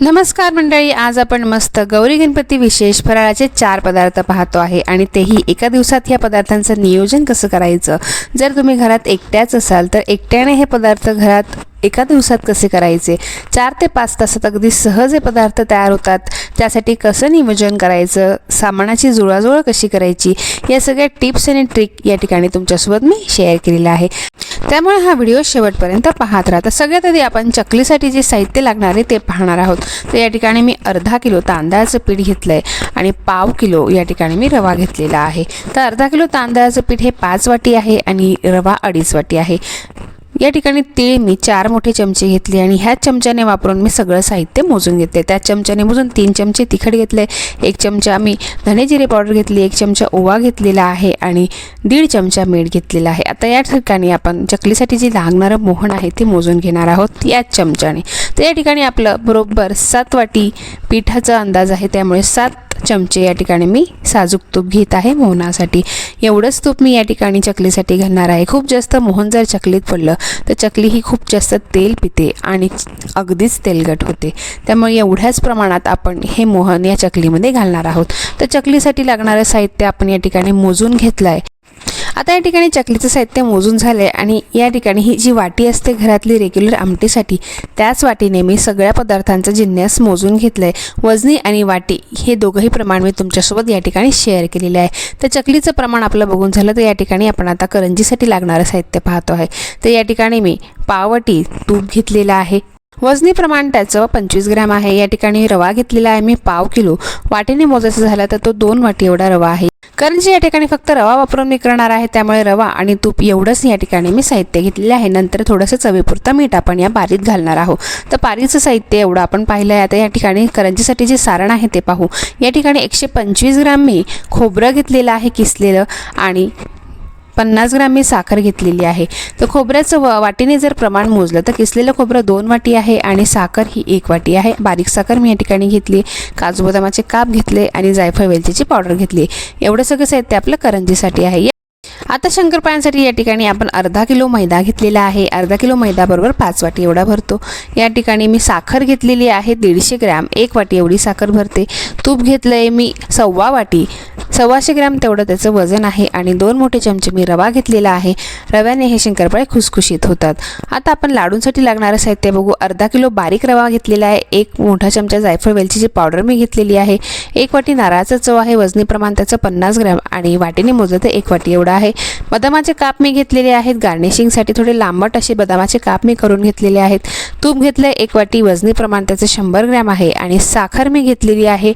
नमस्कार मंडळी आज आपण मस्त गौरी गणपती विशेष फराळाचे चार पदार्थ पाहतो आहे आणि तेही एका दिवसात या पदार्थांचं नियोजन कसं करायचं? जर तुम्ही घरात एकट्याच असाल तर एकट्याने हे पदार्थ घरात एका दिवसात कसे करायचे? चार ते पाच तासात अगदी सहज हे पदार्थ तयार होतात. त्यासाठी कसं नियोजन करायचं? सामानाची जुळाजुळ कशी करायची? या सगळ्या टिप्स आणि ट्रिक या ठिकाणी तुमच्यासोबत मी शेअर केलेला आहे. त्यामुळे हा व्हिडिओ शेवटपर्यंत पाहत राहता सगळ्यात आधी आपण चकलीसाठी जे साहित्य लागणार आहे ते पाहणार आहोत. तर या ठिकाणी मी अर्धा किलो तांदळाचं पीठ घेतलं आहे आणि पाव किलो या ठिकाणी मी रवा घेतलेला आहे. तर अर्धा किलो तांदळाचं पीठ हे पाच वाटी आहे आणि रवा अडीच वाटी आहे. या ठिकाणी तीळ मी चार मोठे चमचे घेतले आणि ह्याच चमच्याने वापरून मी सगळं साहित्य मोजून घेतले. त्याच चमच्याने मोजून तीन चमचे तिखट घेतले एक चमचा मी धने जिरे पावडर घेतली एक चमचा ओवा घेतलेला आहे आणि दीड चमचा मीठ घेतलेला आहे. आता या ठिकाणी आपण चकलीसाठी जे लागणारं मोहन आहे ते मोजून घेणार आहोत याच चमच्याने. तर या ठिकाणी आपलं बरोबर सात वाटी पिठाचा अंदाज आहे त्यामुळे सात चमचे या ठिकाणी मी साजूक तूप घेत आहे मोहनासाठी. एवढंच तूप मी या ठिकाणी चकलीसाठी घालणार आहे. खूप जास्त मोहन जर चकलीत पडलं तर चकली ही खूप जास्त तेल पिते आणि अगदीच तेलगट होते. त्यामुळे एवढ्याच प्रमाणात आपण हे मोहन या चकलीमध्ये घालणार आहोत. तर चकलीसाठी लागणारं साहित्य आपण या ठिकाणी मोजून घेतलं आहे आता या ठिकाणी चकलीचं साहित्य मोजून झालं आहे आणि या ठिकाणी ही जी वाटी असते घरातली रेग्युलर आमटीसाठी त्याच वाटीने मी सगळ्या पदार्थांचा जिन्नस मोजून घेतलं आहे वजनी आणि वाटी हे दोघंही प्रमाण मी तुमच्यासोबत या ठिकाणी शेअर केलेले आहे. तर चकलीचं प्रमाण आपलं बघून झालं तर या ठिकाणी आपण आता करंजीसाठी लागणारं साहित्य पाहतो आहे. तर या ठिकाणी मी पावटी तूप घेतलेलं आहे. वजनी प्रमाण त्याचं पंचवीस ग्रॅम आहे. या ठिकाणी रवा घेतलेला आहे मी पाव किलो. वाटीने मोजायचं झालं तर तो दोन वाटी एवढा रवा आहे. करंजी या ठिकाणी फक्त रवा वापरून मी करणार आहे त्यामुळे रवा आणि तूप एवढंच या ठिकाणी मी साहित्य घेतलेलं आहे. नंतर थोडंसं चवीपुरतं मीठ आपण या पारीत घालणार आहोत. तर पारीचं साहित्य एवढं आपण पाहिलं आहे. आता या ठिकाणी करंजीसाठी जे सारण आहे ते पाहू. या ठिकाणी एकशे पंचवीस ग्राम मी खोबरं घेतलेलं आहे किसलेलं आणि पन्नास ग्राम मी साखर घेतलेली आहे. तर खोबऱ्याचं व वाटीने जर प्रमाण मोजलं तर किसलेलं खोबरं दोन वाटी आहे आणि साखर ही एक वाटी आहे. बारीक साखर मी या ठिकाणी घेतली काजू बदामाचे काप घेतले आणि जायफळ वेलचीची पावडर घेतली. एवढं सगळं साहित्य आपलं करंजीसाठी आहे. आता शंकरपाळ्यांसाठी या ठिकाणी आपण अर्धा किलो मैदा घेतलेला आहे. अर्धा किलो मैदाबरोबर पाच वाटी एवढा भरतो. या ठिकाणी मी साखर घेतलेली आहे. दीडशे ग्रॅम. एक वाटी एवढी साखर भरते. तूप घेतलं आहे मी सव्वा वाटी. सव्वाशे ग्रॅम तेवढं त्याचं वजन आहे आणि दोन मोठे चमचे मी रवा घेतलेला आहे. रव्याने हे शंकरपाळे खुसखुशीत होतात. आता आपण लाडूंसाठी लागणारं साहित्य बघू. अर्धा किलो बारीक रवा घेतलेला आहे. एक मोठा चमचा जायफळ वेलचीची पावडर मी घेतलेली आहे. एक वाटी नारळाचा चव आहे. वजनी प्रमाण त्याचं पन्नास ग्रॅम आणि वाटीने मोजलं तर एक वाटी एवढा आहे. बदामाचे काप मी घेतलेले आहेत. गार्निशिंगसाठी थोडे लांबट असे बदामाचे काप मी करून घेतलेले आहेत. तूप घेतलं एक वाटी वजनी प्रमाण त्याचं शंभर ग्रॅम आहे. आणि साखर मी घेतलेली आहे.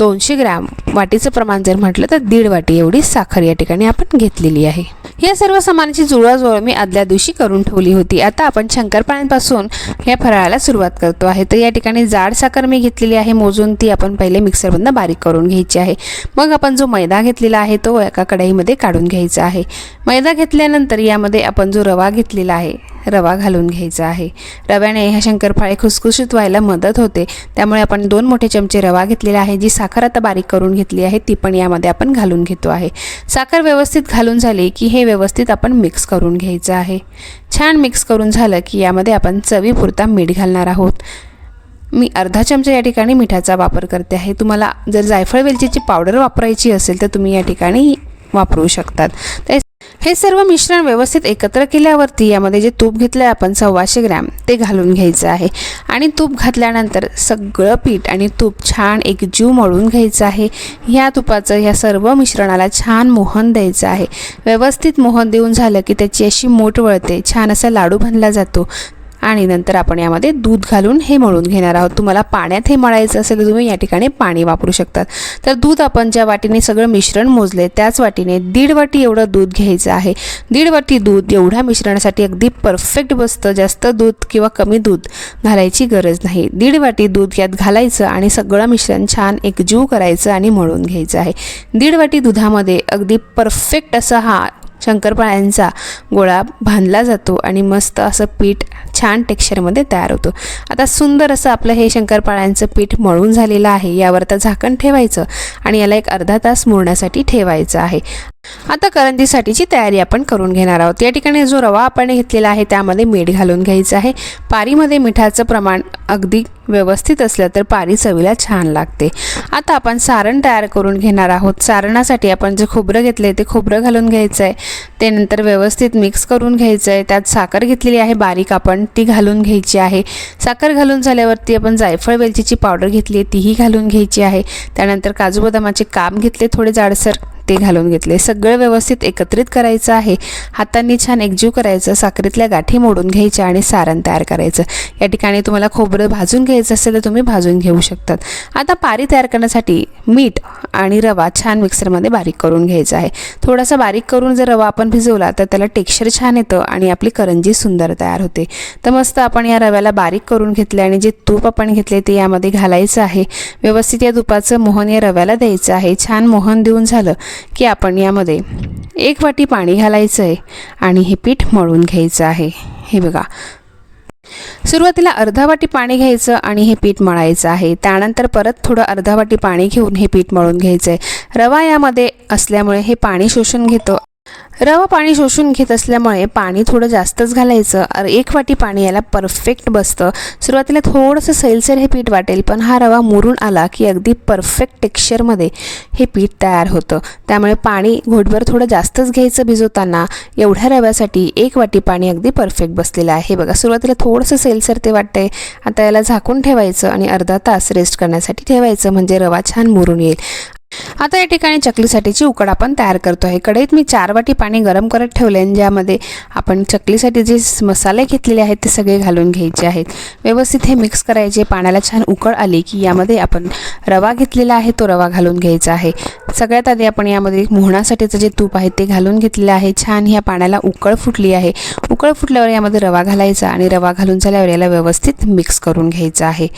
दोनशे ग्रॅम वाटीचं प्रमाण जर म्हटलं तर दीड वाटी एवढी साखर या ठिकाणी आपण घेतलेली आहे. या सर्व सामानाची जुळवाजुळव मी आदल्या दिवशी करून ठेवली होती. आता आपण शंकरपाळ्यांपासून या फराळाला सुरुवात करतो आहे. तर या ठिकाणी जाड साखर मी घेतलेली आहे. मोजून ती आपण पहिले मिक्सरमधनं बारीक करून घ्यायची आहे. मग आपण जो मैदा घेतलेला आहे तो एका कढईमध्ये काढून घ्यायचा आहे. मैदा घेतल्यानंतर यामध्ये आपण जो रवा घेतलेला आहे रवा घालून घ्यायचा आहे. रव्याने ह्या शंकरफाळे खुसखुशीत व्हायला मदत होते. त्यामुळे आपण दोन मोठे चमचे रवा घेतलेला आहे. जी साखर आता बारीक करून घेतली आहे ती पण यामध्ये आपण घालून घेतो आहे. साखर व्यवस्थित घालून झाली की हे व्यवस्थित आपण मिक्स करून घ्यायचं आहे. छान मिक्स करून झालं की यामध्ये आपण चवीपुरता मीठ घालणार आहोत. मी अर्धा चमचा या ठिकाणी मिठाचा वापर करते आहे. तुम्हाला जर जायफळ वेलचीची पावडर वापरायची असेल तर तुम्ही या ठिकाणी वापरू शकतात. तर हे सर्व मिश्रण व्यवस्थित एकत्र केल्यावरती यामध्ये जे तूप घेतलं आहे आपण सव्वाशे ग्रॅम ते घालून घ्यायचं आहे. आणि तूप घातल्यानंतर सगळं पीठ आणि तूप छान एक जीव मळून घ्यायचं आहे. ह्या तुपाचं ह्या सर्व मिश्रणाला छान मोहन द्यायचं आहे. व्यवस्थित मोहन देऊन झालं की त्याची अशी मोठ वळते. छान असा लाडू बनला जातो. आणि नंतर आपण यामध्ये दूध घालून हे मळून घेणार आहोत. तुम्हाला पाण्यात हे मळायचं असेल तर तुम्ही या ठिकाणी पाणी वापरू शकतात तर दूध आपण ज्या वाटीने सगळं मिश्रण मोजले त्याच वाटीने दीड वाटी एवढं दूध घ्यायचं आहे. दीड वाटी दूध एवढ्या मिश्रणासाठी अगदी परफेक्ट बसतं जास्त दूध किंवा कमी दूध घालायची गरज नाही. दीड वाटी दूध यात घालायचं आणि सगळं मिश्रण छान एकजीव करायचं आणि मळून घ्यायचं आहे. दीड वाटी दुधामध्ये अगदी परफेक्ट असा हा शंकरपाळ्यांचा गोळा बांधला जातो आणि मस्त असं पीठ छान टेक्स्चरमध्ये तयार होतो. आता सुंदर असं आपलं हे शंकरपाळ्यांचं पीठ मळून झालेलं आहे यावर तर झाकण ठेवायचं आणि याला एक अर्धा तास मुरण्यासाठी ठेवायचं आहे. आता करंदीसाठीची तयारी आपण करून घेणार आहोत. या ठिकाणी जो रवा आपण घेतलेला आहे त्यामध्ये मीठ घालून घ्यायचं आहे. पारीमध्ये मिठाचं प्रमाण अगदी व्यवस्थित असलं तर पारी चवीला छान लागते. आता आपण सारण तयार करून घेणार आहोत. सारणासाठी आपण जे खोबरं घेतलं आहे ते खोबरं घालून घ्यायचं आहे. ते नंतर व्यवस्थित मिक्स करून घ्यायचं आहे. त्यात साखर घेतलेली आहे बारीक आपण ती घालून घ्यायची आहे. साखर घालून झाल्यावरती आपण जायफळ वेलचीची पावडर घेतली आहे तीही घालून घ्यायची आहे. त्यानंतर काजू बदामाचे काप घेतले थोडे जाडसर ते घालून घेतले. सगळं व्यवस्थित एकत्रित करायचं आहे. हातांनी छान एकजीव करायचं साखरेतल्या गाठी मोडून घ्यायच्या आणि सारण तयार करायचं. या ठिकाणी तुम्हाला खोबरं भाजून घ्यायचं असेल तर तुम्ही भाजून घेऊ शकतात. आता पारी तयार करण्यासाठी मीठ आणि रवा छान मिक्सरमध्ये बारीक करून घ्यायचा आहे. थोडासा बारीक करून जर रवा आपण भिजवला तर त्याला टेक्स्चर छान येतं आणि आपली करंजी सुंदर तयार होते. तर मस्त आपण या रव्याला बारीक करून घेतले आणि जे तूप आपण घेतले ते यामध्ये घालायचं आहे. व्यवस्थित या तुपाचं मोहन या रव्याला द्यायचं आहे. छान मोहन देऊन झालं. की आपण यामध्ये एक वाटी पाणी घालायचं आहे आणि हे पीठ मळून घ्यायचं आहे. हे बघा. सुरुवातीला अर्धा वाटी पाणी घ्यायचं आणि हे पीठ मळायचं आहे. त्यानंतर परत थोडं अर्धा वाटी पाणी घेऊन हे पीठ मळून घ्यायचं आहे रवा यामध्ये असल्यामुळे हे पाणी शोषून घेतं. रवा पाणी शोषून घेत असल्यामुळे पाणी थोडं जास्तच घालायचं. एक वाटी पाणी याला परफेक्ट बसतं. सुरुवातीला थोडंसं सैलसर हे पीठ वाटेल पण हा रवा मुरून आला की अगदी परफेक्ट टेक्स्चरमध्ये हे पीठ तयार होतं. त्यामुळे पाणी घोटभर थोडं जास्तच घ्यायचं भिजवताना एवढ्या रव्यासाठी एक वाटी पाणी अगदी परफेक्ट बसलेलं आहे. बघा सुरुवातीला थोडंसं सैलसर ते वाटतंय. आता याला झाकून ठेवायचं आणि अर्धा तास रेस्ट करण्यासाठी ठेवायचं म्हणजे रवा छान मुरून येईल. आता या ठिकाणी चकलीसाठीची उकड आपण तयार करतो आहे कढईत मी चार वाटी पाणी गरम करत ठेवले आणि ज्यामध्ये आपण चकलीसाठी जे मसाले घेतलेले आहेत ते सगळे घालून घ्यायचे आहेत. व्यवस्थित हे मिक्स करायचे. पाण्याला छान उकळ आली की यामध्ये आपण रवा घेतलेला आहे तो रवा घालून घ्यायचा आहे. सगळ्यात आधी आपण यामध्ये मोहणासाठीचं जे तूप आहे ते घालून घेतलेलं आहे. छान ह्या पाण्याला उकळ फुटली आहे. उकळ फुटल्यावर यामध्ये रवा घालायचा आणि रवा घालून झाल्यावर याला व्यवस्थित मिक्स करून घ्यायचा आहे.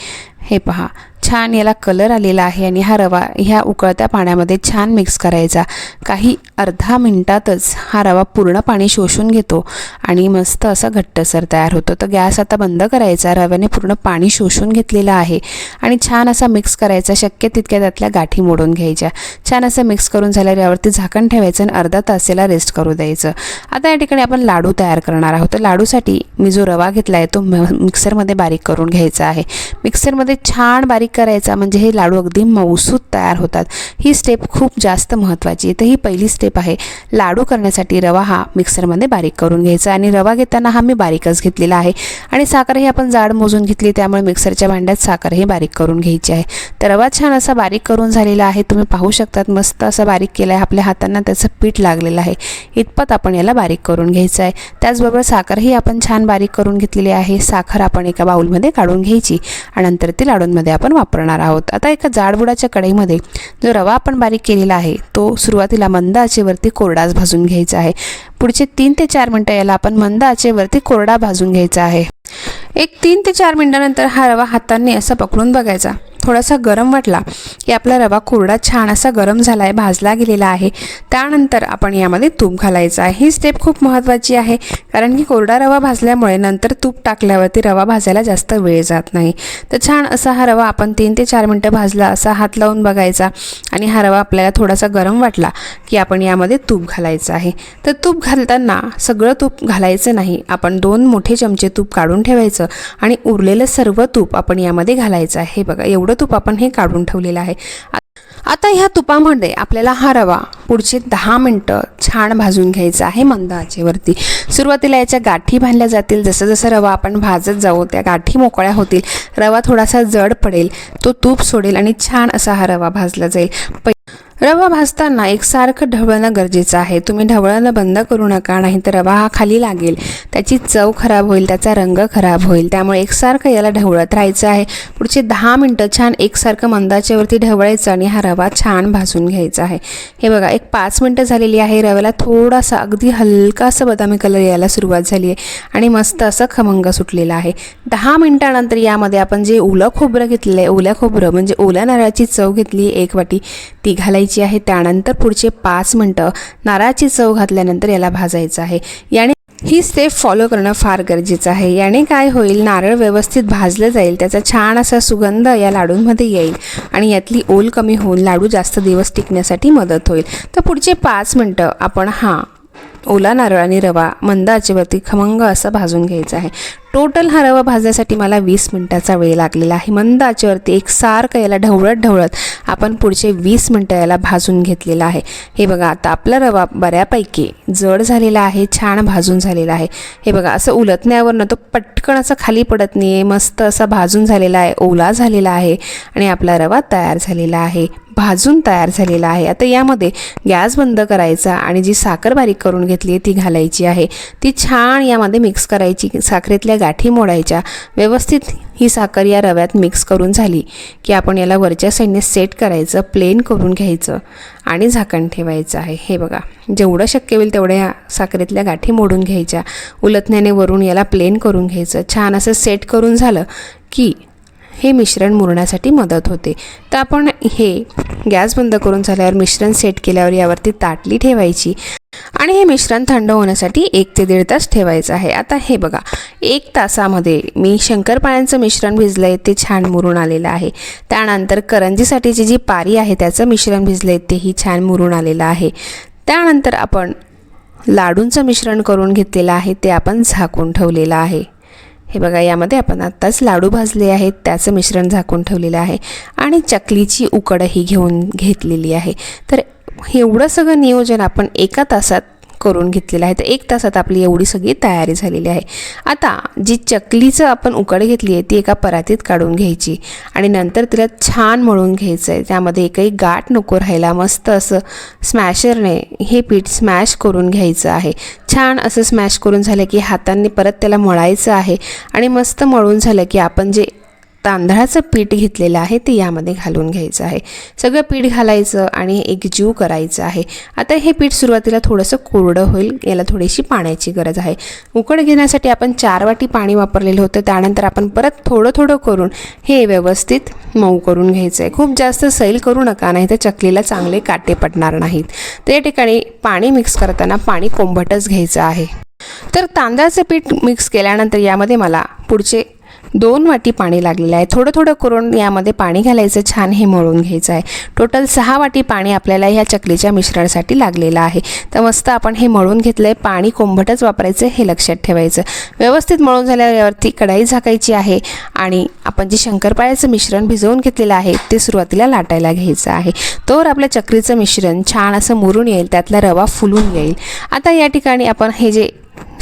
हे पहा. छान याला कलर आलेला आहे आणि हा रवा ह्या उकळत्या पाण्यामध्ये छान मिक्स करायचा. काही अर्धा मिनटातच हा रवा पूर्ण पाणी शोषून घेतो आणि मस्त असा घट्टसर तयार होतो. तर गॅस आता बंद करायचा. रव्याने पूर्ण पाणी शोषून घेतलेलं आहे आणि छान असा मिक्स करायचा. शक्य तितक्या त्यातल्या गाठी मोडून घ्यायच्या. छान असं मिक्स करून झाल्यावर यावरती झाकण ठेवायचं आणि अर्धा तासेला रेस्ट करू द्यायचं. आता या ठिकाणी आपण लाडू तयार करणार आहोत. तर लाडूसाठी मी जो रवा घेतला आहे तो म- मिक्सरमध्ये बारीक करून घ्यायचा आहे. मिक्सरमध्ये छान बारीक करायचा म्हणजे हे लाडू अगदी मऊसूत तयार होतात. ही स्टेप खूप जास्त महत्त्वाची आहे. तर ही पहिली स्टेप आहे. लाडू करण्यासाठी रवा हा मिक्सरमध्ये बारीक करून घ्यायचा आणि रवा घेताना हा मी बारीकच घेतलेला आहे. आणि साखरही आपण जाड मोजून घेतली त्यामुळे मिक्सरच्या भांड्यात साखरही बारीक करून घ्यायची आहे. तर रवा छान असा बारीक करून झालेला आहे. तुम्ही पाहू शकतात मस्त असा बारीक केला आहे आपल्या हातांना त्याचं पीठ लागलेलं आहे. इतपत आपण याला बारीक करून घ्यायचं आहे. त्याचबरोबर साखरही आपण छान बारीक करून घेतलेली आहे. साखर आपण एका बाउलमध्ये काढून घ्यायची आणि नंतर ती लाडूंमध्ये आपण वापरणार आहोत. आता एका जाडबुडाच्या कढईमध्ये जो रवा आपण बारीक केलेला आहे तो सुरुवातीला मंद आचेवरती कोरडाच भाजून घ्यायचा आहे. पुढचे तीन ते चार मिनटं याला आपण मंद आचेवरती कोरडा भाजून घ्यायचा आहे. एक तीन ते चार मिनटानंतर हा रवा हातांनी असा पकडून बघायचा. थोडासा गरम वाटला की आपला रवा कोरडा छान असा गरम झाला आहे भाजला गेलेला आहे. त्यानंतर आपण यामध्ये तूप घालायचं आहे. ही स्टेप खूप महत्त्वाची आहे कारण की कोरडा रवा भाजल्यामुळे नंतर तूप टाकल्यावरती रवा भाजायला जास्त वेळ जात नाही. तर छान असा हा रवा आपण तीन ते चार मिनटं भाजला असा हात लावून बघायचा आणि हा रवा आपल्याला थोडासा गरम वाटला की आपण यामध्ये तूप घालायचं आहे. तर तूप घालताना सगळं तूप घालायचं नाही. आपण दोन मोठे चमचे तूप काढून ठेवायचं आणि उरलेलं सर्व तूप आपण यामध्ये घालायचं आहे. बघा एवढं तूप आपण हे काढून ठेवलेलं आहे. आता ह्या तुपामध्ये आपल्याला हा रवा पुढचे दहा मिनटं छान भाजून घ्यायचा आहे मंद आचेवरती सुरुवातीला याच्या गाठी बांधल्या जातील. जसं जसं रवा आपण भाजत जाऊ त्या गाठी मोकळ्या होतील. रवा थोडासा जड पडेल तो तूप सोडेल आणि छान असा हा रवा भाजला जाईल. रवा भाजताना एकसारखं ढवळणं गरजेचं आहे. तुम्ही ढवळणं बंद करू नका नाहीतर रवा हा खाली लागेल. त्याची चव खराब होईल त्याचा रंग खराब होईल. त्यामुळे एकसारखं याला ढवळत राहायचं आहे. पुढचे दहा मिनटं छान एकसारखं मंदाच्यावरती ढवळायचं आणि हा रवा छान भाजून घ्यायचा आहे. हे बघा एक पाच मिनटं झालेली आहे. रव्याला थोडासा अगदी हलकासा बदामी कलर यायला सुरुवात झाली आहे आणि मस्त असं खमंग सुटलेला आहे. दहा मिनटानंतर यामध्ये आपण जे ओलं खोबरं घेतलेलं आहे ओल्या खोबरं म्हणजे ओल्या नारळाची चव घेतली आहे एक वाटी ती घालायची. आहे. त्यानंतर पुढचे पाच मिनटं नारळाची चव घातल्यानंतर याला भाजायचं आहे. याने ही स्टेप फॉलो करणं फार गरजेचं आहे. याने काय होईल? नारळ व्यवस्थित भाजलं जाईल. त्याचा छान असा सुगंध या लाडूंमध्ये येईल आणि यातली ओल कमी होऊन लाडू जास्त दिवस टिकण्यासाठी मदत होईल. तर पुढचे पाच मिनटं आपण हां ओला नारळ आणि रवा मंद आचेवरती खमंग असा भाजून घ्यायचा आहे. टोटल हा रवा भाजण्यासाठी मला वीस मिनटाचा वेळ लागलेला आहे. मंद आचेवरती एक सारखं याला ढवळत ढवळत आपण पुढचे वीस मिनटं याला भाजून घेतलेला आहे. हे बघा आता आपला रवा बऱ्यापैकी जड झालेला आहे छान भाजून झालेला आहे. हे बघा असं उलटण्यावरनं तो पटकन असा खाली पडत नाही आहे मस्त असा भाजून झालेला आहे ओला झालेला आहे आणि आपला रवा तयार झालेला आहे. भाजून तयार झालेला आहे. आता यामध्ये गॅस बंद करायचा आणि जी साखर बारीक करून घेतली आहे ती घालायची आहे. ती छान यामध्ये मिक्स करायची. साखरेतल्या गाठी मोडायच्या. व्यवस्थित ही साखर या रव्यात मिक्स करून झाली की आपण याला वरच्या साईडने सेट करायचं प्लेन करून घ्यायचं आणि झाकण ठेवायचं आहे. हे बघा जेवढं शक्य होईल तेवढ्या साखरेतल्या गाठी मोडून घ्यायच्या. उलथण्याने वरून याला प्लेन करून घ्यायचं. छान असं सेट करून झालं की हे मिश्रण मुरण्यासाठी मदत होते. तर आपण हे गॅस बंद करून झाल्यावर मिश्रण सेट केल्यावर यावरती ताटली ठेवायची आणि हे मिश्रण थंड होण्यासाठी एक ते दीड तास ठेवायचं आहे. आता हे बघा एक तासामध्ये मी शंकरपाळ्यांचं मिश्रण भिजलं आहे ते छान मुरून आलेलं आहे. त्यानंतर करंजीसाठीची जी पारी आहे त्याचं मिश्रण भिजलं आहे तेही छान मुरून आलेलं आहे. त्यानंतर आपण लाडूंचं मिश्रण करून घेतलेलं आहे ते आपण झाकून ठेवलेलं आहे. हे बघा यामध्ये आपण आत्ताच लाडू भाजले आहेत. त्याचं मिश्रण झाकून ठेवलेलं आहे आणि चकलीची उकडही घेऊन घेतलेली आहे. तर एवढं सगळं नियोजन आपण एका तासात करून घेतलेलं आहे. तर एक तासात आपली एवढी सगळी तयारी झालेली आहे. आता जी चकलीचं आपण उकड घेतली आहे ती एका परातीत काढून घ्यायची आणि नंतर तिला छान मळून घ्यायचं आहे. त्यामध्ये एकही गाठ नको राहायला मस्त असं स्मॅशरने हे पीठ स्मॅश करून घ्यायचं आहे. छान असं स्मॅश करून झालं की हातांनी परत त्याला मळायचं आहे आणि मस्त मळून झालं की आपण जे तांदळाचं पीठ घेतलेलं आहे ते यामध्ये घालून घ्यायचं आहे. सगळं पीठ घालायचं आणि एकजीव करायचं आहे. आता हे पीठ सुरुवातीला थोडंसं कोरडं होईल याला थोडीशी पाण्याची गरज आहे. उकड घेण्यासाठी आपण चार वाटी पाणी वापरलेलं होतं त्यानंतर आपण परत थोडं थोडं करून हे व्यवस्थित मऊ करून घ्यायचं आहे खूप जास्त सैल करू नका नाही तर चकलीला चांगले काटे पडणार नाहीत. तर या ठिकाणी पाणी मिक्स करताना पाणी कोंबटच घ्यायचं आहे. तर तांदळाचं पीठ मिक्स केल्यानंतर यामध्ये मला पुढचे दोन वाटी पाणी लागलेलं आहे. थोडं थोडं करून यामध्ये पाणी घालायचं. छान हे मळून घ्यायचं आहे. टोटल सहा वाटी पाणी आपल्याला ह्या चकलीच्या मिश्रणासाठी लागलेलं आहे. तर मस्त आपण हे मळून घेतलं आहे पाणी कोंबटच वापरायचं हे लक्षात ठेवायचं. व्यवस्थित मळून झाल्यावर कढाई झाकायची आहे आणि आपण जे शंकरपाळ्याचं मिश्रण भिजवून घेतलेलं आहे ते सुरुवातीला लाटायला घ्यायचं आहे. तोवर आपल्या चक्रीचं मिश्रण छान असं मुरून येईल. त्यातला रवा फुलून येईल. आता या ठिकाणी आपण हे जे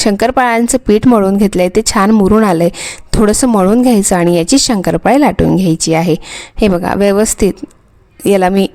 शंकरपाळ्यांचं पीठ मळून घेतलं आहे ते छान मुरून आलं आहे थोडंसं मळून घ्यायचं आणि याची शंकरपाळी लाटून घ्यायची आहे. हे बघा व्यवस्थित. याला मी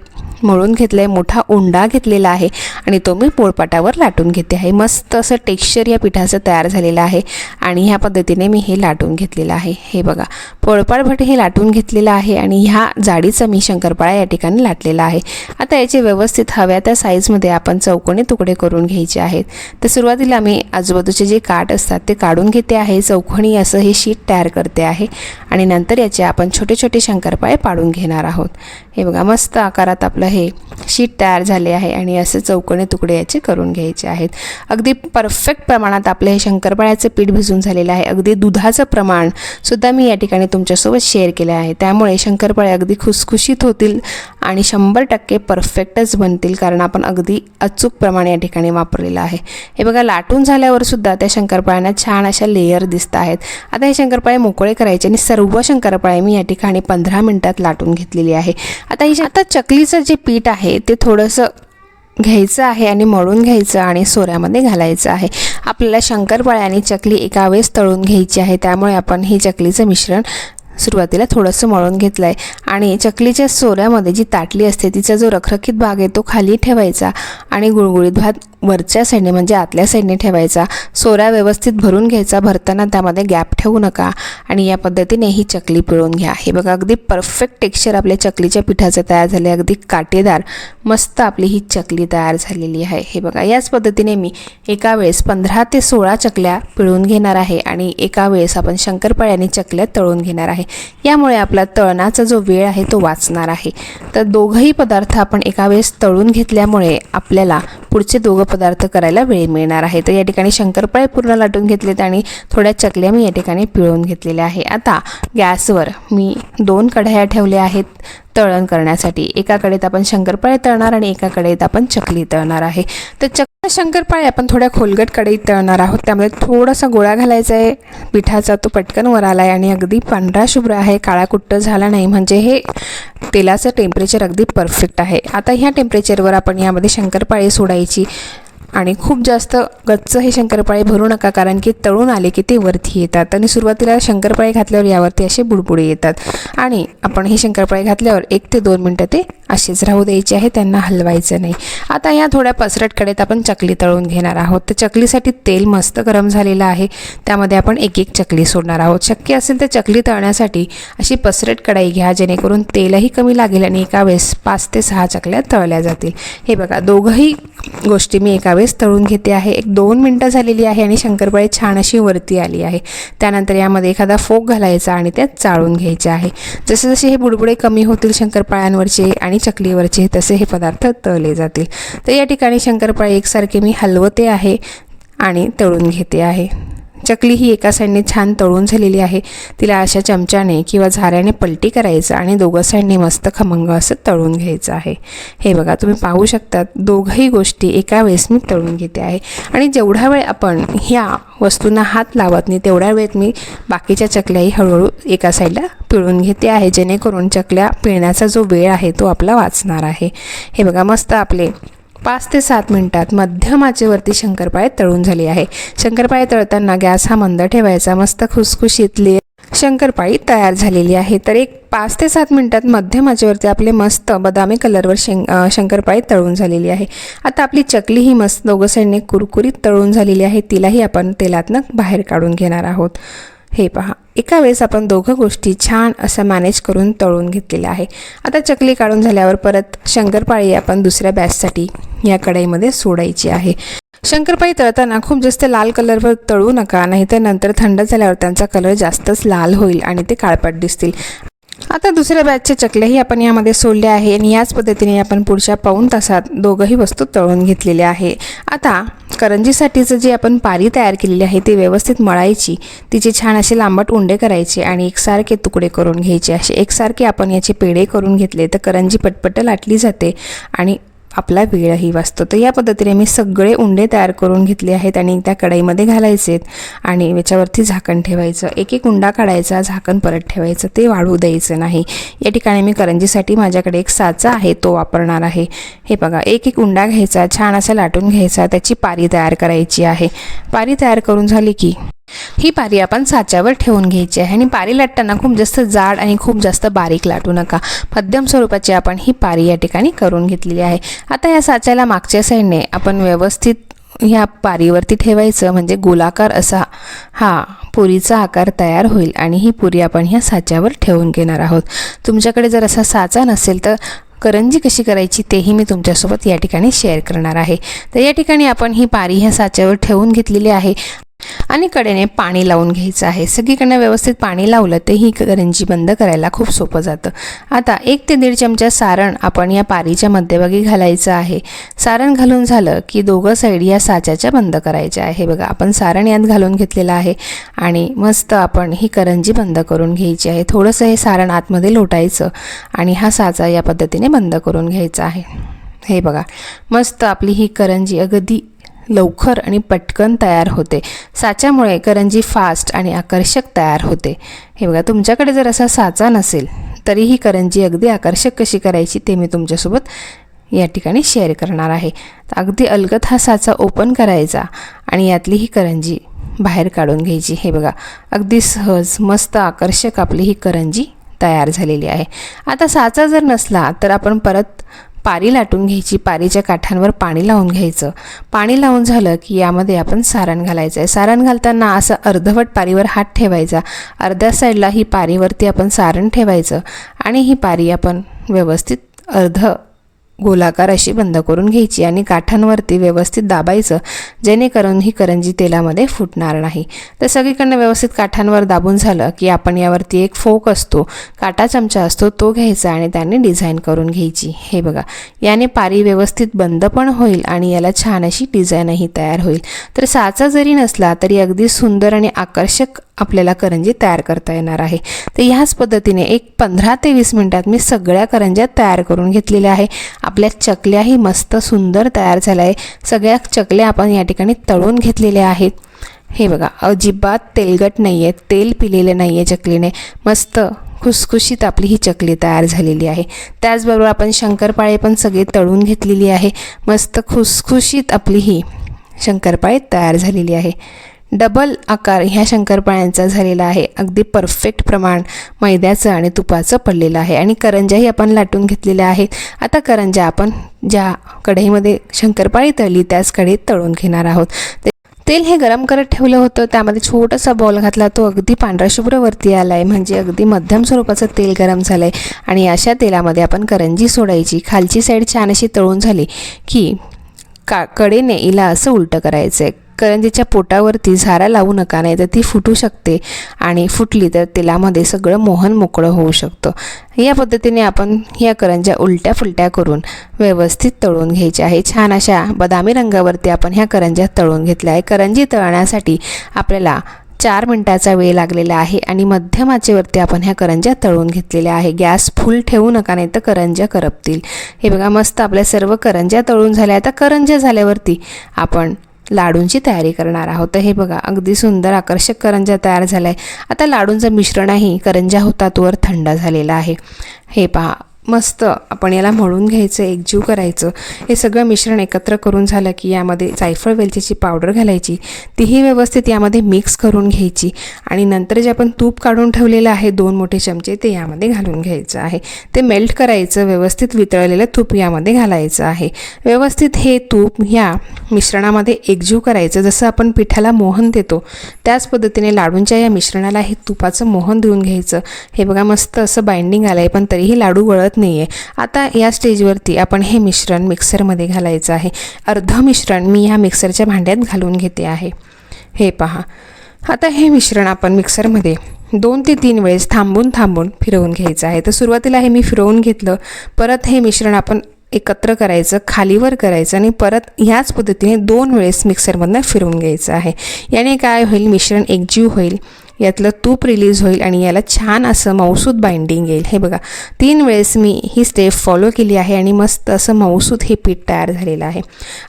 मळून घेतलं आहे मोठा उंडा घेतलेला आहे आणि तो मी पोळपाटावर लाटून घेते आहे. मस्त असं टेक्स्चर या पिठाचं तयार झालेलं आहे आणि ह्या पद्धतीने मी हे लाटून घेतलेलं आहे. हे बघा पोळपाटभट हे लाटून घेतलेलं आहे आणि ह्या जाडीचा मी शंकरपाळा या ठिकाणी लाटलेला आहे. आता याचे व्यवस्थित हव्या त्या साईजमध्ये आपण चौकोनी तुकडे करून घ्यायचे आहेत. तर सुरुवातीला मी आजूबाजूचे जे काठ असतात ते काढून घेते आहे. चौकोनी असं हे शीट तयार करते आहे आणि नंतर याचे आपण छोटे छोटे शंकरपाळे पाडून घेणार आहोत. हे बघा मस्त आकारात आपलं हे शीट तयार झाले आहे आणि असे चौकोनी तुकडे याचे करून घ्यायचे आहेत. अगदी परफेक्ट प्रमाणात आपले हे शंकरपाळ्याचं पीठ भिजून झालेलं आहे. अगदी दुधाचं प्रमाण सुद्धा मी या ठिकाणी तुमच्यासोबत शेअर केलं आहे. त्यामुळे शंकरपाळे अगदी खुसखुशीत होतील आणि शंभर टक्के परफेक्टच बनतील कारण आपण अगदी अचूक प्रमाण या ठिकाणी वापरलेलं आहे. हे बघा लाटून झाल्यावर सुद्धा त्या शंकरपाळ्यांना छान अशा लेयर दिसत आहेत. आता हे शंकरपाळे मोकळे करायचे आणि सर्व शंकरपाळे मी या ठिकाणी पंधरा मिनटात लाटून घेतलेली आहे. आता ही आता चकलीचं जे पीठ आहे ते थोडंसं घ्यायचं आहे आणि मळून घ्यायचं आणि सोऱ्यामध्ये घालायचं आहे. आपल्याला शंकरपाळे आणि चकली एका वेळेस तळून घ्यायची आहे. त्यामुळे आपण हे चकलीचं मिश्रण सुरुवातीला थोडंसं मळून घेतलं आहे आणि चकलीच्या सोऱ्यामध्ये जी ताटली असते तिचा जो रखरखीत भाग आहे तो खाली ठेवायचा आणि गुळगुळीत भात वरच्या साईडने म्हणजे आतल्या साईडने ठेवायचा. सोऱ्या व्यवस्थित भरून घ्यायचा भरताना त्यामध्ये गॅप ठेवू नका आणि या पद्धतीने ही चकली पिळून घ्या. हे बघा अगदी परफेक्ट टेक्स्चर आपल्या चकलीच्या पिठाचं तयार झाले अगदी काटेदार मस्त आपली ही चकली तयार झालेली आहे. हे बघा याच पद्धतीने मी एका वेळेस पंधरा ते सोळा चकल्या पिळून घेणार आहे आणि एका वेळेस आपण शंकरपाळ्याने चकल्या तळून घेणार आहे. यामुळे आपला तळणाचा जो वेळ आहे तो वाचणार आहे. तर दोघंही पदार्थ आपण एका वेळेस तळून घेतल्यामुळे आपल्याला पुढचे दोघं पदार्थ करायला वेळ मिळणार आहे. तर या ठिकाणी शंकरपाळे पूर्ण लाटून घेतलेत आणि थोड्या चकल्या मी या ठिकाणी पिळून घेतलेल्या आहे. आता गॅसवर मी दोन कढया ठेवल्या आहेत. तळण करण्यासाठी. एका कडेत आपण शंकरपाळे तळणार आणि एका कडेत आपण चकली तळणार आहे. तर चक शंकरपाळे आपण थोड्या खोलगट कढईत तळणार आहोत. त्यामध्ये थोडासा गोळा घालायचा आहे. पिठाचा तो पटकन वर आला आहे आणि अगदी पांढरा शुभ्र आहे. काळा कुट्ट झाला नाही म्हणजे हे तेलाचं टेम्परेचर अगदी परफेक्ट आहे. आता ह्या टेम्परेचरवर आपण यामध्ये शंकरपाळे सोडायची. आणि खूप जास्त गच्च हे शंकरपाळे भरू नका कारण की तळून आले की ते वरती येतात. आणि सुरुवातीला शंकरपाळे घातल्यावर यावरती असे बुडबुडे येतात. आणि आपण हे शंकरपाळे घातल्यावर एक ते दोन मिनटं ते असेच राहू द्यायचे आहे त्यांना हलवायचं नाही. आता या थोड्या पसरट कडेत आपण चकली तळून घेणार आहोत. तर चकलीसाठी तेल मस्त गरम झालेलं आहे. त्यामध्ये आपण एक एक चकली सोडणार आहोत. शक्य असेल तर चकली तळण्यासाठी अशी पसरट कढाई घ्या जेणेकरून तेलही कमी लागेल आणि एका वेळेस पाच ते सहा चकल्या तळल्या जातील. हे बघा दोघंही गोष्टी मी एका वेळेस तळून घेते आहे. एक दोन मिनटं झालेली आहे आणि शंकरपाळी छान अशी वरती आली आहे. त्यानंतर यामध्ये एखादा फोक घालायचा आणि त्यात चाळून घ्यायचे आहे. जसे जसे हे बुडबुडे कमी होतील शंकरपाळ्यांवरचे आणि चकलीवरचे तसे हे पदार्थ तळले जातील. तर या ठिकाणी शंकरपाळी एकसारखे मी हलवते आहे आणि तळून घेते आहे. चकली ही एका साईडने छान तळून झालेली आहे. तिला अशा चमच्याने किंवा झाऱ्याने पलटी करायचं आणि दोघं साईडने मस्त खमंग असं तळून घ्यायचं आहे. हे बघा तुम्ही पाहू शकतात दोघंही गोष्टी एका वेळेस मी तळून घेते आहे. आणि जेवढा वेळ आपण ह्या वस्तूंना हात लावत नाही तेवढ्या वेळेत मी बाकीच्या चकल्याही हळूहळू एका साईडला पिळून घेते आहे. जेणेकरून चकल्या पिळण्याचा जो वेळ आहे तो आपला वाचणार आहे. हे बघा मस्त आपले पाच ते सात मिनिटात मध्यम आचेवरती शंकरपाळे तळून झाली आहे. शंकरपाळे तळताना गॅस हा मंद ठेवायचा मस्त खुसखुशीतली शंकरपाळी तयार झालेली आहे. तर एक पाच ते सात मिनिटात मध्यम आचेवरती आपले मस्त बदामी कलरवर शेंग शंकरपाळी तळून झालेली आहे. आता आपली चकली ही मस्त दोघं साईडने कुरकुरीत तळून झालेली आहे. तिलाही आपण तेलातनं बाहेर काढून घेणार आहोत. हे पहा. एका वेळेस आपण दोघं गोष्टी छान असं मॅनेज करून तळून घेतलेल्या आहे. आता चकली काढून झाल्यावर परत शंकरपाळी आपण दुसऱ्या बॅचसाठी या कढईमध्ये सोडायची आहे. शंकरपाळी तळताना खूप जास्त लाल कलरवर तळू नका नाहीतर नंतर थंड झाल्यावर त्यांचा कलर जास्तच लाल होईल आणि ते काळपट दिसतील. आता दुसऱ्या बॅचच्या चकल्याही आपण यामध्ये सोडल्या आहे आणि याच पद्धतीने आपण पुढच्या पाऊण तासात दोघंही वस्तू तळून घेतलेल्या आहे. आता करंजीसाठीचं जे आपण पारी तयार केलेली आहे ती व्यवस्थित मळायची तिचे छान असे लांबट उंडे करायचे आणि एकसारखे तुकडे करून घ्यायचे. असे एकसारखे आपण याचे पेढे करून घेतले तर करंजी पटपट लाटली जाते आणि आपला वेळही वाचतो. तर या पद्धतीने मी सगळे उंडे तयार करून घेतले आहेत आणि त्या कढईमध्ये घालायचे आणि याच्यावरती झाकण ठेवायचं. एक एक उंडा काढायचा झाकण परत ठेवायचं. ते वाढू द्यायचं नाही. या ठिकाणी मी करंजीसाठी माझ्याकडे एक साचा आहे तो वापरणार आहे. हे बघा एक एक उंडा घ्यायचा छान असा लाटून घ्यायचा त्याची पारी तयार करायची आहे. पारी तयार करून झाली की ही पारी आपण साच्यावर ठेवून घ्यायची आहे. आणि पारी लाटताना खूप जास्त जाड आणि खूप जास्त बारीक लाटू नका. मध्यम स्वरूपाची आपण ही पारी या ठिकाणी करून घेतलेली आहे. आता या साच्याला मागच्या साईडने आपण व्यवस्थित ह्या पारीवरती ठेवायचं म्हणजे गोलाकार असा हा पुरीचा आकार तयार होईल आणि ही पुरी आपण ह्या साच्यावर ठेवून घेणार आहोत. तुमच्याकडे जर असा साचा नसेल तर करंजी कशी करायची तेही मी तुमच्यासोबत या ठिकाणी शेअर करणार आहे. तर या ठिकाणी आपण ही पारी ह्या साच्यावर ठेवून घेतलेली आहे. आणि कडेने पाणी लावून घ्यायचं आहे. सगळीकडनं व्यवस्थित पाणी लावलं तर ही करंजी बंद करायला खूप सोपं जातं. आता एक ते दीड चमचा सारण आपण या पारीच्या मध्यभागी घालायचं आहे. सारण घालून झालं की दोघं साईड या साच्याच्या बंद करायच्या आहे. बघा आपण सारण यात घालून घेतलेलं आहे आणि मस्त आपण ही करंजी बंद करून घ्यायची आहे. थोडंसं हे सारण आतमध्ये लोटायचं आणि हा साचा या पद्धतीने बंद करून घ्यायचा आहे. हे बघा मस्त आपली ही करंजी अगदी लवकर आणि पटकन तयार होते. साच्यामुळे करंजी फास्ट आणि आकर्षक तयार होते. हे बघा तुमच्याकडे जर असा साचा नसेल तरी ही करंजी अगदी आकर्षक कशी करायची ते मी तुमच्यासोबत या ठिकाणी शेअर करणार आहे. तर अगदी अलगत हा साचा ओपन करायचा आणि यातली ही करंजी बाहेर काढून घ्यायची. हे बघा अगदी सहज मस्त आकर्षक आपली ही करंजी तयार झालेली आहे. आता साचा जर नसला तर आपण परत पारी लाटून घ्यायची. पारीच्या काठांवर पाणी लावून घ्यायचं. पाणी लावून झालं की यामध्ये आपण सारण घालायचं आहे. सारण घालताना असं अर्धवट पारीवर हात ठेवायचा. अर्ध्या साईडला ही पारीवरती आपण सारण ठेवायचं आणि ही पारी आपण व्यवस्थित अर्ध गोलाकार अशी बंद करून घ्यायची आणि काठांवरती व्यवस्थित दाबायचं जेणेकरून ही करंजी तेलामध्ये फुटणार नाही. तर सगळीकडनं व्यवस्थित काठांवर दाबून झालं की आपण यावरती एक फोक असतो काटा चमचा असतो तो घ्यायचा आणि त्याने डिझाईन करून घ्यायची. हे बघा याने पारी व्यवस्थित बंद पण होईल आणि याला छान अशी डिझाईनही तयार होईल. तर साचा जरी नसला तरी अगदी सुंदर आणि आकर्षक आपल्याला करंजी तयार करता येणार आहे. तर ह्याच पद्धतीने एक पंधरा ते वीस मिनटात मी सगळ्या करंज्या तयार करून घेतलेल्या आहे. आपल्या चकल्याही मस्त सुंदर तयार झाल्या. आहे सगळ्या चकल्या आपण या ठिकाणी तळून घेतलेल्या आहेत. हे बघा अजिबात तेलगट नाही आहे तेल पिलेलं नाही आहे चकलीने. मस्त खुसखुशीत आपली ही चकली तयार झालेली आहे. त्याचबरोबर आपण शंकरपाळे पण सगळे तळून घेतलेली आहे. मस्त खुसखुशीत आपली ही शंकरपाळे तयार झालेली आहे. डबल आकार ह्या शंकरपाळ्यांचा झालेला आहे. अगदी परफेक्ट प्रमाण मैद्याचं आणि तुपाचं पडलेलं आहे. आणि करंजाही आपण लाटून घेतलेल्या आहेत. आता करंजा आपण ज्या कढईमध्ये शंकरपाळी तळली त्याच कढईत तळून घेणार आहोत. ते- तेल हे गरम करत ठेवलं होतं. त्यामध्ये छोटासा बॉल घातला तो अगदी पांढरा शुभ्र वरती आला आहे म्हणजे अगदी मध्यम स्वरूपाचं तेल गरम झालं आहे आणि अशा तेलामध्ये आपण करंजी सोडायची. खालची साईड छान अशी तळून झाली की का कडेने इला असं उलटं करायचं आहे करंजीच्या पोटावरती झारा लावू नका नाही तर ती फुटू शकते आणि फुटली तर तेलामध्ये सगळं मोहन मोकळं होऊ शकतं. या पद्धतीने आपण या करंज्या उलट्या फुलट्या करून व्यवस्थित तळून घ्यायच्या आहे. छान अशा बदामी रंगावरती आपण ह्या करंज्या तळून घेतल्या आहे. करंजी तळण्यासाठी आपल्याला चार मिनटाचा वेळ लागलेला आहे आणि मध्यम आचेवरती आपण ह्या करंज्या तळून घेतलेल्या आहे. गॅस फुल ठेवू नका नाही तर करंज्या करपतील. हे बघा मस्त आपल्या सर्व करंज्या तळून झाल्या. आता करंज्या झाल्यावरती आपण लाडूंची तयारी करणार आहोत. तर हे बघा अगदी सुंदर आकर्षक करंज्या तयार झाला आहे आता लाडूंचं मिश्रणही करंज्या होतात वर थंड झालेला आहे. हे पहा मस्त आपण याला मळून घ्यायचं एकजीव करायचं. हे सगळं मिश्रण एकत्र करून झालं की यामध्ये जायफळ वेलचीची पावडर घालायची. तीही व्यवस्थित यामध्ये मिक्स करून घ्यायची. आणि नंतर जे आपण तूप काढून ठेवलेलं आहे दोन मोठे चमचे ते यामध्ये घालून घ्यायचं आहे. ते मेल्ट करायचं व्यवस्थित वितळलेलं तूप यामध्ये घालायचं आहे. व्यवस्थित हे तूप ह्या मिश्रणामध्ये एकजीव करायचं. जसं आपण पिठाला मोहन देतो त्याच पद्धतीने लाडूंच्या या मिश्रणाला हे तुपाचं मोहन देऊन घ्यायचं. हे बघा मस्त असं बाइंडिंग आलं आहे पण तरीही लाडू नाही आहे आता या स्टेजवरती आपण हे मिश्रण मिक्सरमध्ये घालायचं आहे. अर्ध मिश्रण मी ह्या मिक्सरच्या भांड्यात घालून घेते आहे. हे पहा. आता हे मिश्रण आपण मिक्सरमध्ये दोन ते तीन वेळेस थांबून थांबून फिरवून घ्यायचं आहे. तर सुरुवातीला हे मी फिरवून घेतलं. परत हे मिश्रण आपण एकत्र करायचं खालीवर करायचं आणि परत ह्याच पद्धतीने दोन वेळेस मिक्सरमधनं फिरवून घ्यायचं आहे. याने काय होईल? मिश्रण एकजीव होईल. यातलं तूप रिलीज होईल आणि याला छान असं मौसूद बाइंडिंग येईल. हे बघा तीन वेळेस मी ही स्टेप फॉलो केली आहे आणि मस्त असं मौसूद हे पीठ तयार झालेलं आहे.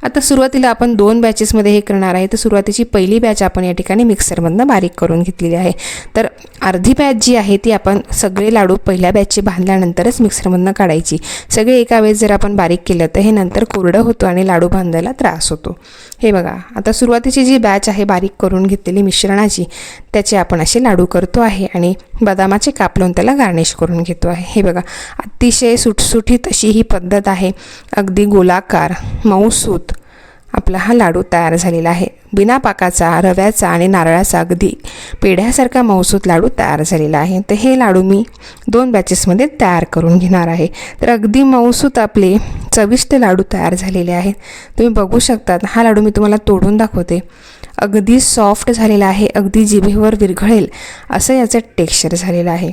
आता सुरुवातीला आपण दोन बॅचेसमध्ये हे करणार आहे. तर सुरुवातीची पहिली बॅच आपण या ठिकाणी मिक्सरमधनं बारीक करून घेतलेली आहे. तर अर्धी बॅच जी आहे ती आपण सगळे लाडू पहिल्या बॅचचे बांधल्यानंतरच मिक्सरमधनं काढायची. सगळे एका वेळेस जर आपण बारीक केलं तर हे नंतर कोरडं होतं आणि लाडू बांधायला त्रास होतो. हे बघा आता सुरुवातीची जी बॅच आहे बारीक करून घेतलेली मिश्रणाची त्याचे आपण असे लाडू करतो आहे आणि बदामाचे काप लावून त्याला गार्निश करून घेतो आहे. हे बघा अतिशय सुटसुटीत अशी ही पद्धत आहे. अगदी गोलाकार मऊसूत आपला हा लाडू तयार झालेला आहे. बिना पाकाचा रव्याचा आणि नारळाचा अगदी पेढ्यासारखा मऊसूत लाडू तयार झालेला आहे. तर हे लाडू मी दोन बॅचेसमध्ये तयार करून घेणार आहे. तर अगदी मऊसूत आपले चविष्ट लाडू तयार झालेले आहेत. तुम्ही बघू शकतात हा लाडू मी तुम्हाला तोडून दाखवते. अगदी सॉफ्ट झालेला आहे अगदी जिभेवर विरघळेल असं याचं टेक्स्चर झालेलं आहे.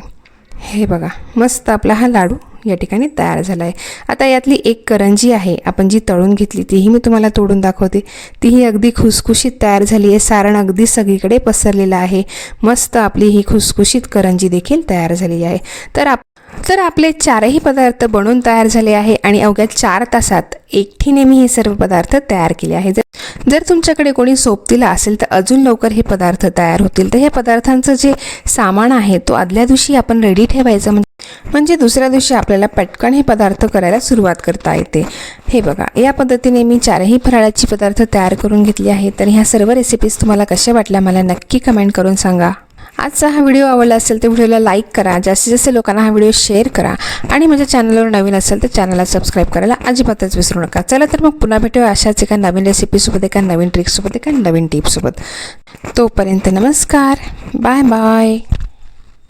हे बघा मस्त आपला हा लाडू या ठिकाणी तयार झाला आहे आता यातली एक करंजी आहे. आपण जी तळून घेतली तीही मी तुम्हाला तोडून दाखवते. तीही अगदी खुसखुशीत तयार झाली आहे. सारण अगदी सगळीकडे पसरलेलं आहे. मस्त आपली ही खुसखुशीत करंजी देखील तयार झालेली आहे. तर आप तर आपले चारही पदार्थ बनवून तयार झाले आहे आणि अवघ्या चार तासात एकटीने मी हे सर्व पदार्थ तयार केले आहे जर जर तुमच्याकडे कोणी सोबतीला असेल तर अजून लवकर हे पदार्थ तयार होतील. तर हे पदार्थांचं जे सामान आहे तो आदल्या दिवशी आपण रेडी ठेवायचं म्हणजे म्हणजे दुसऱ्या दिवशी आपल्याला पटकन हे पदार्थ करायला सुरुवात करता येते. हे बघा या पद्धतीने मी चारही फराळाची पदार्थ तयार करून घेतली आहे तर ह्या सर्व रेसिपीज तुम्हाला कशा वाटल्या मला नक्की कमेंट करून सांगा. आजचा हा व्हिडिओ आवडला असेल तर व्हिडिओला लाईक करा. जास्तीत जास्त लोकांना हा व्हिडिओ शेअर करा. आणि माझ्या चॅनलवर नवीन असेल तर चॅनलला सबस्क्राईब करायला अजिबातच विसरू नका. चला तर मग पुन्हा भेटूया अशाच एका नवीन रेसिपीसोबत एका नवीन ट्रिकसोबत एका नवीन टिपसोबत तोपर्यंत नमस्कार. Bye bye